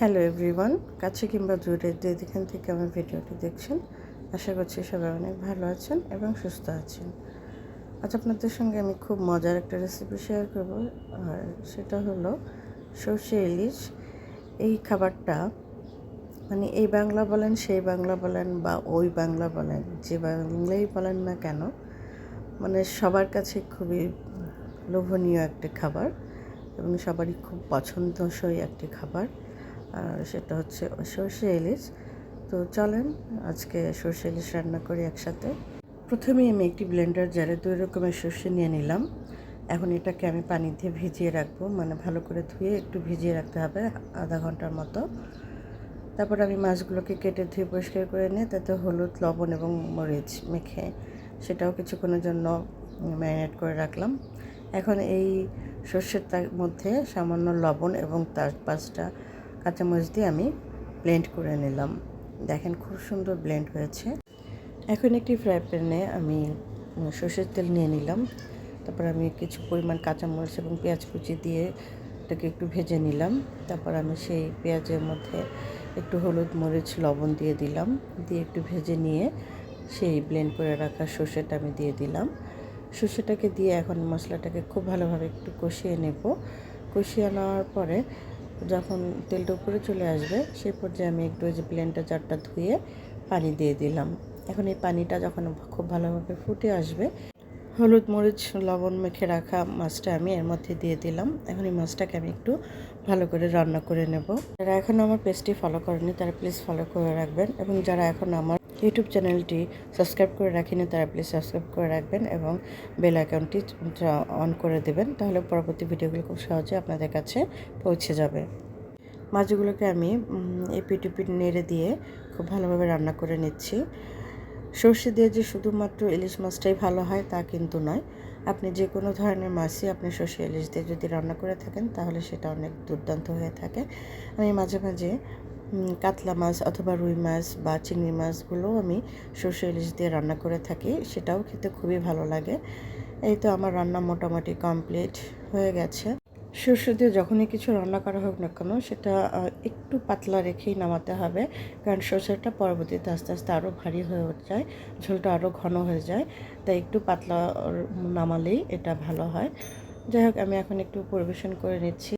Hello everyone কাছে কিংবা দূরে যে যেখান থেকে আমার ভিডিওটি দেখছেন, আশা করছি সবাই অনেক ভালো আছেন এবং সুস্থ আছেন। আজ আপনাদের সঙ্গে আমি খুব মজার একটা রেসিপি শেয়ার করব, আর সেটা হলো সর্ষে ইলিশ। এই খাবারটা মানে এই বাংলা বলেন, সেই বাংলা বলেন বা ওই বাংলা বলেন, যে বাংলাই বলেন না কেন মানে সবার কাছে খুবই লোভনীয় একটি খাবার এবং সবারই খুব পছন্দসই একটি খাবার। আর সেটা হচ্ছে সর্ষে ইলিশ। তো চলেন, আজকে সর্ষে ইলিশ রান্না করি একসাথে। প্রথমেই আমি একটি ব্লেন্ডার জারে দুই রকমের সর্ষে নিয়ে নিলাম। এখন এটাকে আমি পানি দিয়ে ভিজিয়ে রাখব মানে ভালো করে ধুয়ে একটু ভিজিয়ে রাখতে হবে আধা ঘণ্টার মতো। তারপর আমি মাছগুলোকে কেটে ধুয়ে পরিষ্কার করে নিয়ে তাতে হলুদ, লবণ এবং মরিচ মেখে সেটাও কিছুক্ষণের জন্য ম্যারিনেট করে রাখলাম। এখন এই সর্ষের মধ্যে সামান্য লবণ এবং তার পাঁচটা কাঁচামরিচ দিয়ে আমি ব্লেন্ড করে নিলাম। দেখেন খুব সুন্দর ব্লেন্ড হয়েছে। এখন একটি ফ্রাই প্যানে আমি সর্ষের তেল নিয়ে নিলাম। তারপর আমি কিছু পরিমাণ কাঁচামরিচ এবং পেঁয়াজ কুচি দিয়ে এটাকে একটু ভেজে নিলাম। তারপর আমি সেই পেঁয়াজের মধ্যে একটু হলুদ মরিচ লবণ দিয়ে দিলাম। দিয়ে একটু ভেজে নিয়ে সেই ব্লেন্ড করে রাখা সর্ষেটা আমি দিয়ে দিলাম। সর্ষেটাকে দিয়ে এখন মশলাটাকে খুব ভালোভাবে একটু কষিয়ে নেব। কষিয়ে নেওয়ার পরে যখন তেলটা উপরে চলে আসবে, সেই পর্যায়ে আমি একটু যে প্লেনটা চারটা ধুয়ে পানি দিয়ে দিলাম। এখন এই পানিটা যখন খুব ভালোভাবে ফুটে আসবে, হলুদ মরিচ, লবণ মেখে রাখা মাছটা আমি এর মধ্যে দিয়ে দিলাম। এখন এই মাছটাকে আমি একটু ভালো করে রান্না করে নেব। যারা এখন আমার পেজটি ফলো করেনি তারা প্লিজ ফলো করে রাখবেন। এবং যারা এখন আমার ইউটিউব চ্যানেলটি সাবস্ক্রাইব করে রাখিনি, তারা প্লিজ সাবস্ক্রাইব করে রাখবেন এবং বেল আইকনটি অন করে দেবেন, তাহলে পরবর্তী ভিডিওগুলো খুব সহজে আপনাদের কাছে পৌঁছে যাবে। মাছগুলোকে আমি এই পিটুপিট নেড়ে দিয়ে খুব ভালোভাবে রান্না করে নিচ্ছি। সর্ষে দিয়ে যে শুধুমাত্র ইলিশ মাছটাই ভালো হয় তা কিন্তু নয়, আপনি যে কোনো ধরনের মাছই আপনি সর্ষে ইলিশ দিয়ে যদি রান্না করে থাকেন, তাহলে সেটা অনেক দুর্দান্ত হয়ে থাকে। আমি মাঝে মাঝে কাতলা মাছ অথবা রুই মাছ বা চিংড়ি মাছগুলোও আমি সর্ষে ইলিশ দিয়ে রান্না করে থাকি, সেটাও খেতে খুবই ভালো লাগে। এই তো আমার রান্না মোটামুটি কমপ্লিট হয়ে গেছে। সর্ষে দিয়ে যখনই কিছু রান্না করা হোক না কেন, সেটা একটু পাতলা রেখেই নামাতে হবে, কারণ সর্ষেটা পরবর্তীতে আস্তে আস্তে আরও ভারী হয়ে যায়, ঝোলটা আরও ঘন হয়ে যায়, তাই একটু পাতলা নামালেই এটা ভালো হয়। যাই হোক, আমি এখন একটু পরিবেশন করে নিচ্ছি।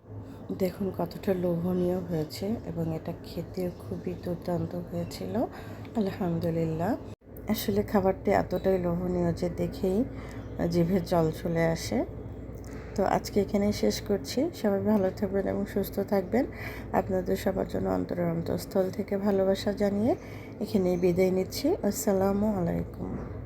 দেখুন, কতটা লোভনীয় হয়েছে এবং এটা খেতে খুবই দুর্দান্ত হয়েছিল। আলহামদুলিল্লাহ। আসলে খাবারটি এতটাই লোভনীয় যে দেখেই জিভে জল চলে আসে। তো আজকে এখানেই শেষ করছি। সবাই ভালো থাকবেন এবং সুস্থ থাকবেন। আপনাদের সবার জন্য অন্তরের অন্তঃস্থল থেকে ভালোবাসা জানিয়ে এখানেই বিদায় নিচ্ছি। আসসালামু আলাইকুম।